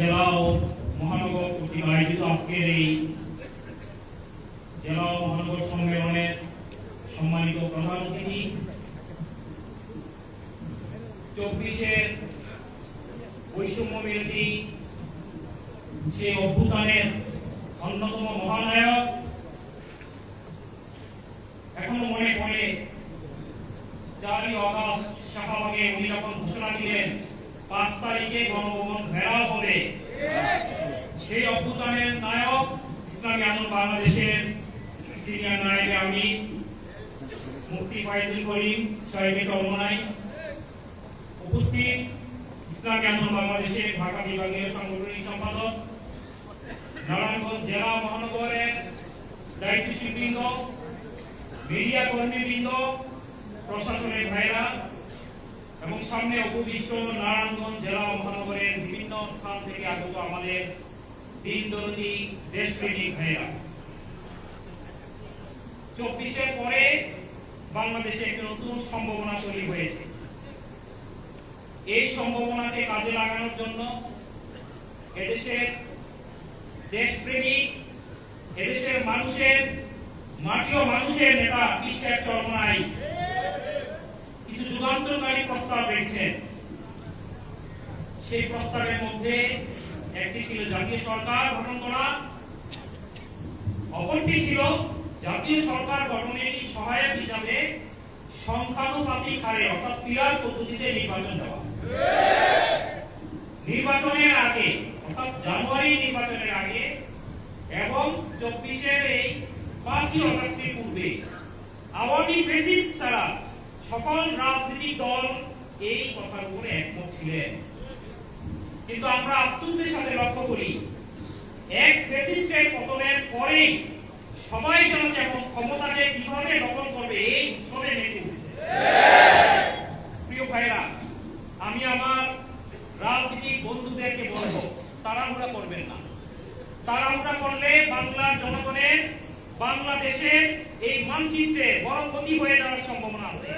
জেলা ও মহানগর কর্তৃক আয়োজিত আজকের এই জেলা ও মহানগর সম্মেলনের সম্মানিত প্রধান অতিথি। চব্বিশের বৈষম্য বিরোধী সেই অভ্যুত্থানের অন্যতম মহানায়ক এখনও মনে পড়ে চারই অগস্ট শাহবাগে উনি যখন ঘোষণা দিলেন পাঁচ তারিখে গণভবন ঘেরাও হবে। সেই অভ্যুত্থানের নায়ক ইসলামী আন্দোলন বাংলাদেশের সিনিয়র নায়কে আমি, মুফতি ফাইজুল করিম সাহেবের চরমনাই উপস্থিত ইসলামী আন্দোলন বাংলাদেশের ঢাকা বিভাগীয় সাংগঠনিক সম্পাদক, নারায়ণগঞ্জ জেলা মহানগরের দায়িত্বশীল বৃন্দ মিডিয়া কর্মীবৃন্দ, প্রশাসনের ভাইরা এবং সামনে উপবিষ্ট নারায়ণগঞ্জ জেলা মহানগরের বিভিন্ন স্থান থেকে আগত আমাদের দিন দরদি দেশপ্রেমিক ভাইরা চব্বিশের পরে বাংলাদেশে একটি নতুন সম্ভাবনা তৈরি হয়েছে। এই সম্ভাবনাকে কাজে লাগানোর জন্য এদেশের দেশপ্রেমিক, এদেশের মানুষের মাটিও মানুষের নেতা বিশ্বের চরমায় কিছু যুগান্তরকারী প্রস্তাব রেখেছেন সেই প্রস্তাবের মধ্যে একটি ছিল জাতীয় সরকার গঠন করা, অপরটি ছিল জাতীয় সরকার গঠনের সহায়ক হিসাবে সংখ্যানুপাতিক হারে, অর্থাৎ পিয়ার পদ্ধতিতে নির্বাচন দেওয়া। নির্বাচনের আগে, অর্থাৎ জানুয়ারি নির্বাচনের আগে এবং চব্বিশের এই পাঁচই অগস্টের পূর্বে আওয়ামী ফেসিস ছাড়া সকল রাজনৈতিক দল এই কথার উপরে একমত ছিলেন। কিন্তু আমরা আফসোসের সাথে লক্ষ্য করি, এক ফেসিস্টের পতনের পরেই সবাই যেন যেমন ক্ষমতাকে কীভাবে দখল করবে, এই উৎসবে উঠেছে প্রিয় ভাইরা আমি আমার রাজনৈতিক বন্ধুদেরকে বলব, তাড়াহুড়া করবেন না। তাড়াহুড়া করলে বাংলার জনগণের, বাংলাদেশের এই মানচিত্রে বড় ক্ষতি হয়ে যাওয়ার সম্ভাবনা আছে।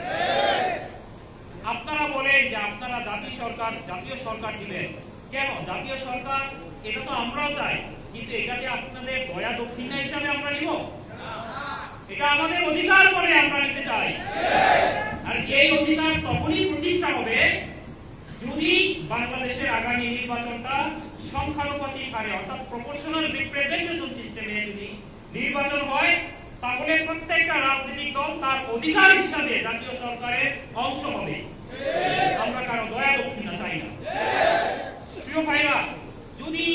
আপনারা বলেন যে আপনারা জাতীয় সরকার জাতীয় সরকার দিবেন। কেন? জাতীয় সরকার, এটা তো আমরাও চাই, কিন্তু এটাকে আপনাদের দয়া দক্ষিণা হিসাবে আমরা নিব? এটা আমাদের অধিকার করে আমরা নিতে চাই। আর এই অধিকার তখনই প্রতিষ্ঠা হবে যদি বাংলাদেশের আগামী নির্বাচনটা সংখ্যানুপাতিক হারে, অর্থাৎ প্রপোর্শনাল রিপ্রেজেন্টেশন সিস্টেমে যদি নির্বাচন হয় তাহলে প্রত্যেকটা রাজনৈতিক দল তার অধিকার হিসাবে জাতীয় সরকারের অংশ হবে। আমরা কারও দয়া দক্ষিণা চাই না। প্রিয় ভাইরা, যদি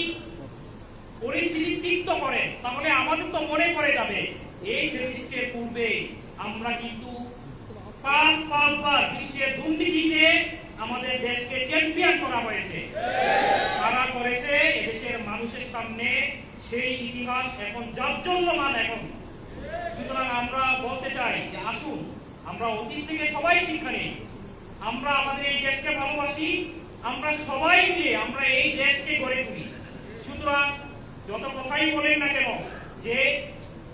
পরিস্থিতি তিক্ত করে, তাহলে আমাদের তো মনে পড়ে যাবে, এই ফেসিস্টের পূর্বে আমরা কিন্তু পাঁচ, পাঁচবার বিশ্বের দুর্নীতিতে আমাদের দেশকে চ্যাম্পিয়ন করা হয়েছে। তারা করেছে এদেশের মানুষের সামনে সেই ইতিহাস এখন জাজ্জল্যমান এখন। সুতরাং আমরা বলতে চাই যে আসুন, আমরা অতীত থেকে সবাই শিক্ষা নিই। আমরা আমাদের এই দেশকে ভালোবাসি, আমরা সবাই মিলে আমরা এই দেশকে গড়ে তুলি। সুতরাং যত কথাই বলেন না কেন, যে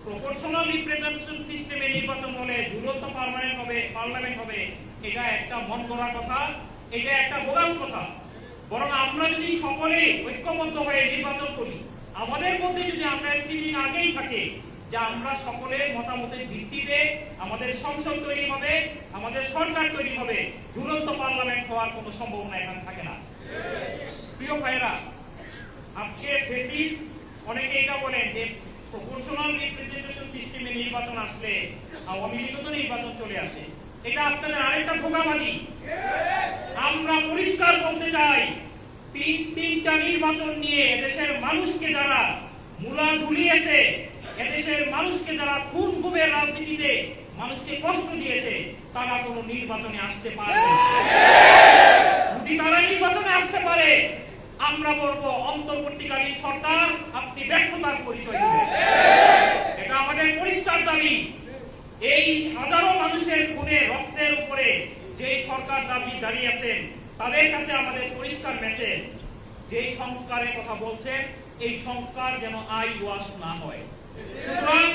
প্রপোর্শনাল রিপ্রেজেন্টেশন সিস্টেমে নির্বাচন হলে ঝুলন্ত পার্লামেন্ট হবে পার্লামেন্ট হবে, এটা একটা মন করা কথা, এটা একটা বোগাস কথা। বরং আমরা যদি সকলে ঐক্যবদ্ধ হয়ে নির্বাচন করি, আমাদের মধ্যে যদি আমরা স্টিমিং আগেই থাকে যে আমরা সকলে মতামতের ভিত্তিতে আমাদের সংসদ তৈরি হবে, আমাদের সরকার তৈরি হবে। ঝুলন্ত পার্লামেন্ট হওয়ার কোনো সম্ভাবনা এখানে থাকে না। প্রিয় ভাইরা আজকে ফেসিস, অনেকে এটা বলেন যে প্রপোর্শনাল রিপ্রেজেন্টেশন সিস্টেমে নির্বাচন আসলে আওয়ামী লীগও তো নির্বাচন চলে আসে। এটা আপনাদের আরেকটা ধোকাবাজি। আমরা পরিষ্কার বলতে চাই তিন তিনটা নির্বাচন নিয়ে এদেশের মানুষকে যারা মূলা ঝুলিয়েছে এদেশের মানুষকে যারা খুন গুমের রাজনীতিতে মানুষকে কষ্ট দিয়েছে, তারা কোনো নির্বাচনে আসতে পারবে না। যদি তারা নির্বাচনে আসতে পারে, আমরা বলব অন্তর্বর্তীকালীন সরকার, আপনি ব্যর্থতার পরিচয় এটা আমাদের পরিষ্কার দাবি। এই হাজারো মানুষের খুনে রক্তের উপরে যে সরকার দাবি দাঁড়িয়ে আছেন, তাদের কাছে আমাদের পরিষ্কার মেসেজ যে সংস্কারের কথা বলছেন, এই সংস্কার যেন আই ওয়াশ না হয়। সুতরাং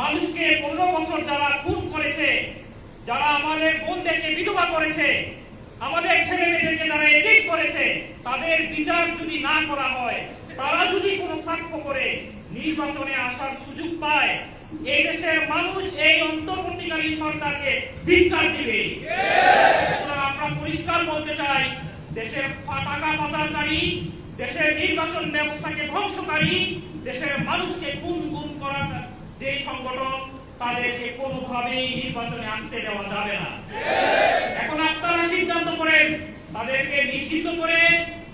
মানুষকে পনেরো বছর যারা খুন করেছে, যারা আমাদের বোনদেরকে বিধবা করেছে, আমাদের ছেলে মেয়েদেরকে যারা এডিট করেছে, তাদের বিচার যদি না করা হয়, তারা যদি কোনো সাক্ষ্য করে নির্বাচনে আসার সুযোগ পায়, এই দেশের মানুষ এই অন্তর্বর্তীকালীন সরকারকে ধিক্কার দিবে। আমরা পরিষ্কার বলতে চাই, দেশের টাকা পাচারকারী দেশের নির্বাচন ব্যবস্থাকে ধ্বংসকারী, দেশের মানুষকে করার যে সংগঠন তাদেরকে কোনোভাবেই নির্বাচনে আসতে দেওয়া যাবে না। এখন আপনারা সিদ্ধান্ত করেন, তাদেরকে নিষিদ্ধ করে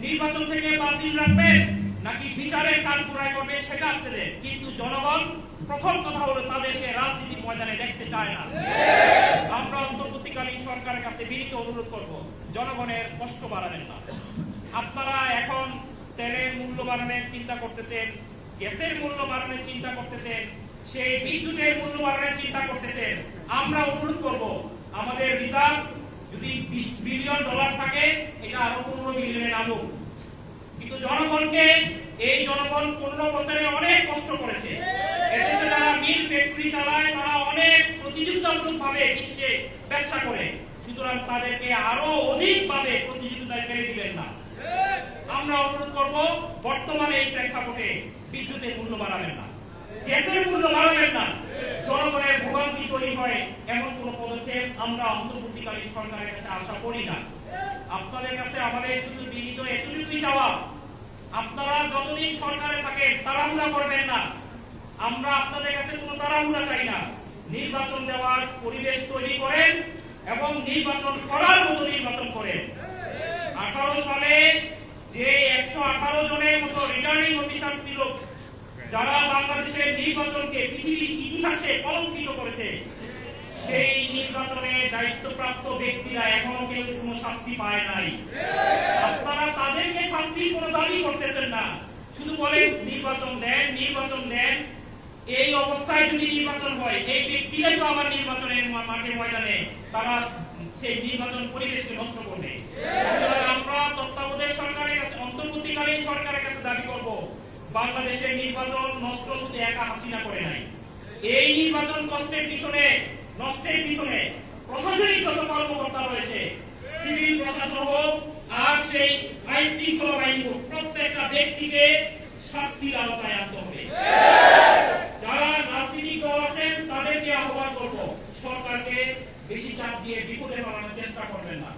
নির্বাচন থেকে বাতিল রাখবেন, নাকি বিচারের কাজ পুরাই করবেন সেটা আপনাদের। কিন্তু জনগণ প্রথম কথা হলো তাদেরকে রাজনীতির ময়দানে দেখতে চায় না। আমরা অন্তর্বর্তীকালীন সরকারের কাছে বিনীত অনুরোধ করব, জনগণের কষ্ট বাড়াবেন না। আপনারা এখন তেলের মূল্য বাড়ানোর চিন্তা করতেছেন, গ্যাসের মূল্য বাড়ানোর চিন্তা করতেছেন সেই বিদ্যুতের মূল্য বাড়ানোর চিন্তা করতেছেন, আমরা অনুরোধ করব, আমাদের রিজার্ভ যদি বিশ বিলিয়ন ডলার থাকে, এটা আরও পনেরো বিলিয়নে নামুক। কিন্তু জনগণকে এই জনগণ পনেরো বছরে অনেক কষ্ট করেছে। এদেশে যারা মিল ফ্যাক্টরি চালায়, তারা অনেক প্রতিযোগিতামূলক ভাবে বিশ্বে ব্যবসা করে। সুতরাং তাদেরকে আরও অধিক ভাবে প্রতিযোগিতায় ফেলে দিবেন না। আমরা অনুরোধ করব, বর্তমানে এই প্রেক্ষাপটে বিদ্যুতের মূল্য বাড়াবেন না। গ্যাসের মূল্য বাড়াবেন না। জনগণের ভোগান্তি তৈরি হয় এমন কোন পদক্ষেপ আমরা অন্তর্বর্তীকালীন সরকারের কাছে আশা করি না। আপনাদের কাছে আমাদের শুধু বিনীত এতটুকুই চাওয়া, আপনারা যতদিন সরকারে থাকেন তাড়াহুড়া করবেন না। আমরা আপনাদের কাছে কোনো তাড়াহুড়া চাই না। নির্বাচন দেওয়ার পরিবেশ তৈরি করেন এবং নির্বাচন করার মতো নির্বাচন করেন। আঠারো সালে যে একশো আঠারো জনের মতো রিটার্নিং অফিসার ছিল যারা বাংলাদেশের নির্বাচনকে পৃথিবীর ইতিহাসে কলঙ্কিত করেছে, সেই নির্বাচনে দায়িত্বপ্রাপ্ত ব্যক্তিরা এখনও কেউ কোনো শাস্তি পায় নাই। আপনারা তাদেরকে শাস্তির কোনো দাবি করতেছেন না। শুধু বলেন, নির্বাচন দেন নির্বাচন দেন। এই অবস্থায় যদি নির্বাচন হয়, এই ব্যক্তিরাই তো আবার নির্বাচনের মাঠে ময়দানে তারা সেই নির্বাচন পরিবেশকে নষ্ট করবে। আমরা তত্ত্বাবধায়ক সরকারের কাছে, অন্তর্বর্তীকালীন সরকারের কাছে দাবি করব বাংলাদেশের নির্বাচন নষ্ট শুধু একা হাসিনা করে নাই। এই নির্বাচন কষ্টের পিছনে, নষ্টের পিছনে প্রশাসনিক যত কর্মকর্তা রয়েছে, সিভিল প্রশাসন হোক আর সেই আইন শৃঙ্খলা বাহিনী প্রত্যেকটা ব্যক্তিকে শাস্তির আওতায় আনতে হবে যারা রাজনৈতিক দল আছেন তাদেরকে আহ্বান করব সরকারকে বেশি চাপ দিয়ে বিপদে ফেলানোর চেষ্টা করবেন না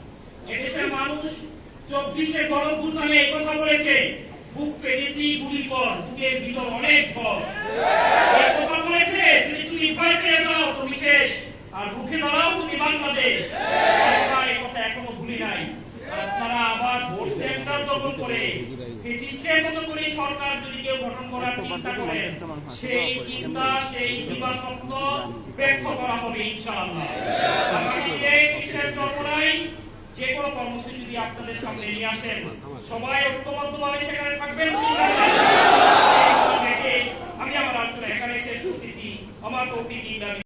এদেশের মানুষ চব্বিশে গরম ভূতানে এই কথা বলেছে বুক পেরেছি গুলি কর বুকের ভিতর অনেক যে কোনো কর্মসূচি যদি আপনাদের সামনে নিয়ে আসেন সবাই ঐক্যবদ্ধভাবে সেখানে থাকবেন ইনশাআল্লাহ। এই কথা দেখে আমি আমার আলোচনা এখানে শেষ করতেছি। আমার তৌফিক